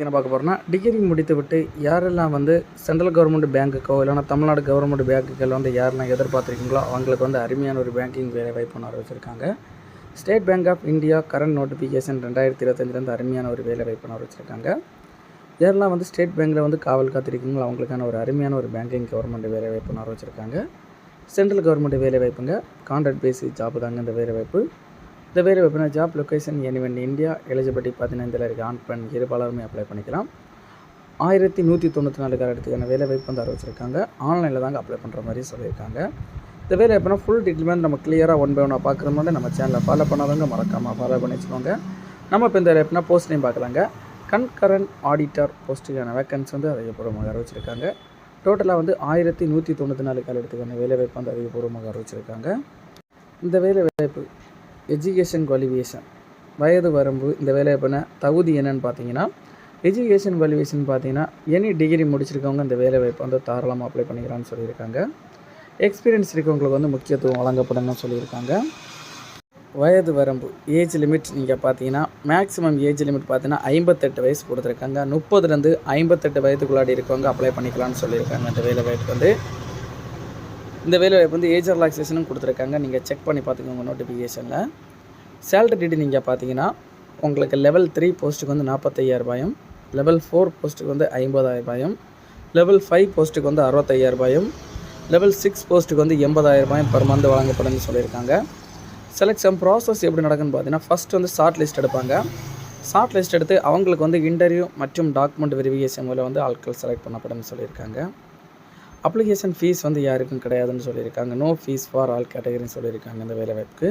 என்ன பார்க்க போகிறோம்னா டிகிரி முடித்துவிட்டு யாரெல்லாம் வந்து சென்ட்ரல் கவர்மெண்ட் பேங்க்குக்கோ இல்லைனா தமிழ்நாடு கவர்மெண்ட் பேங்க்குகள் வந்து யாரெல்லாம் எதிர்பார்த்துருக்கீங்களோ அவங்களுக்கு வந்து அருமையான ஒரு பேங்கிங் வேலை வாய்ப்பு ஒன்று State Bank of India current notification ரெண்டாயிரத்தி இருபத்தஞ்சிலேருந்து அருமையான ஒரு வேலை வாய்ப்பு ஒன்று யாரெல்லாம் வந்து ஸ்டேட் பேங்க்கில் வந்து காவல் காத்திருக்கீங்களோ அவங்களுக்கான ஒரு அருமையான ஒரு பேங்கிங் கவர்மெண்ட் வேலை வாய்ப்பு ஒன்று சென்ட்ரல் கவர்மெண்ட் வேலை வாய்ப்புங்க கான்ட்ராக்ட் பேசி ஜாப் தாங்க இந்த வேலை வாய்ப்பு. இந்த வேலை வாய்ப்புனா job location anyone India eligibility பதினைந்தில் இதில் இருக்க ஆண் பெண் இருபாலருமே அப்ளை பண்ணிக்கலாம். ஆயிரத்தி நூற்றி தொண்ணூற்றி நாலு காலத்துக்கான வேலை வாய்ப்பு வந்து அறிவிச்சிருக்காங்க. ஆன்லைனில் தாங்க அப்ளை பண்ணுற மாதிரி சொல்லியிருக்காங்க. இந்த வேலை வாய்ப்புனா ஃபுல் டீட்டெயில் வந்து நம்ம கிளியராக ஒன் பை ஒன்னாக பார்க்குற மாதிரி நம்ம சேனலை ஃபாலோ பண்ணாதவங்க மறக்காமல் ஃபாலோ பண்ணி வச்சுக்கோங்க. நம்ம இப்போ இந்த எப்படின்னா போஸ்ட் நேம் பார்க்கலாங்க. கண்கரண்ட் ஆடிட்டர் போஸ்ட்டுக்கான வேக்கன்ஸ் வந்து அதிகபூர்வமாக அறிவிச்சிருக்காங்க. டோட்டலாக வந்து ஆயிரத்தி நூற்றி தொண்ணூற்றி நாலு காலத்துக்கான வேலை வாய்ப்பு வந்து அதிகபூர்வமாக அறிவிச்சிருக்காங்க. இந்த வேலை வாய்ப்பு எஜுகேஷன் குவாலிஃபிகேஷன் வயது வரம்பு இந்த வேலைவாய்ப்புன தகுதி என்னன்னு பார்த்தீங்கன்னா எஜுகேஷன் குவாலிஃபிகேஷன் பார்த்தீங்கன்னா எனி டிகிரி முடிச்சிருக்கவங்க இந்த வேலை வாய்ப்பு வந்து தாராளமாக அப்ளை பண்ணிக்கலாம்னு சொல்லியிருக்காங்க. எக்ஸ்பீரியன்ஸ் இருக்கவங்களுக்கு வந்து முக்கியத்துவம் வழங்கப்படும்னு சொல்லியிருக்காங்க. வயது வரம்பு ஏஜ் லிமிட் நீங்கள் பார்த்தீங்கன்னா மேக்ஸிமம் ஏஜ் லிமிட் பார்த்தீங்கன்னா ஐம்பத்தெட்டு வயசு கொடுத்துருக்காங்க. முப்பதுலேருந்து ஐம்பத்தெட்டு வயதுக்குள்ளாடி இருக்கவங்க அப்ளை பண்ணிக்கலாம்னு சொல்லியிருக்காங்க. இந்த வேலை வாய்ப்பு வந்து இந்த வேலைவாய்ப்பு வந்து ஏஜ் ரிலாக்ஸேஷனும் கொடுத்துருக்காங்க. நீங்கள் செக் பண்ணி பார்த்துக்கோங்க நோட்டிஃபிகேஷனில் சேலரி டீட்டு நீங்கள் பார்த்தீங்கன்னா உங்களுக்கு லெவல் த்ரீ போஸ்ட்டுக்கு வந்து நாற்பத்தையாயிரரூபாயும் லெவல் ஃபோர் போஸ்ட்டுக்கு வந்து ஐம்பதாயிரரூபாயும் லெவல் ஃபைவ் போஸ்ட்டுக்கு வந்து அறுபத்தையாயிரரூபாயும் லெவல் சிக்ஸ் போஸ்ட்டுக்கு வந்து எண்பதாயிரம் ரூபாயும் பர் மந்த் வழங்கப்படும்னு சொல்லியிருக்காங்க. செலெக்ஷன் ப்ராசஸ் எப்படி நடக்குன்னு பார்த்தீங்கன்னா ஃபஸ்ட் வந்து ஷார்ட் லிஸ்ட் எடுப்பாங்க. ஷார்ட் லிஸ்ட் எடுத்து அவங்களுக்கு வந்து இன்டர்வியூ மற்றும் டாக்குமெண்ட் வெரிஃபிகேஷன் மூலம் வந்து ஆட்கள் செலக்ட் பண்ணப்படும்னு சொல்லியிருக்காங்க. அப்ளிகேஷன் ஃபீஸ் வந்து யாருக்கும் கிடையாதுன்னு சொல்லியிருக்காங்க. நோ ஃபீஸ் ஃபார் ஆல் கேட்டகரின்னு சொல்லியிருக்காங்க இந்த வேலைவாய்ப்புக்கு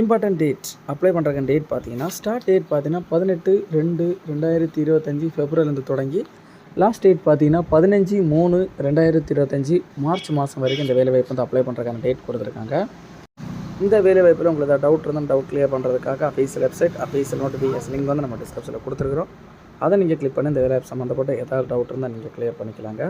இம்பார்ட்டன்ட் டேட் அப்ளை பண்ணுறக்கு டேட் பார்த்தீங்கன்னா ஸ்டார்ட் டேட் பார்த்தீங்கன்னா பதினெட்டு ரெண்டு ரெண்டாயிரத்தி இருபத்தஞ்சி ஃபெப்ரவரிலேருந்து தொடங்கி லாஸ்ட் டேட் பார்த்தீங்கன்னா பதினஞ்சு மூணு ரெண்டாயிரத்தி இருபத்தஞ்சி மார்ச் மாதம் வரைக்கும் இந்த வேலைவாய்ப்பு வந்து அப்ளை பண்ணுறதுக்கான டேட் கொடுத்துருக்காங்க. இந்த வேலைவாய்ப்பில் உங்களுக்கு ஏதாவது டவுட் இருந்தால் டவுட் கிளியர் பண்ணுறதுக்காக official website official notification link வந்து நம்ம டிஸ்கிரிப்ஷனில் கொடுத்துருக்குறோம். அதை நீங்கள் கிளிக் பண்ணி இந்த வேலைவாய்ப்பு சம்மந்தப்பட்ட ஏதாவது டவுட் இருந்தால் நீங்கள் கிளியர் பண்ணிக்கலாங்க.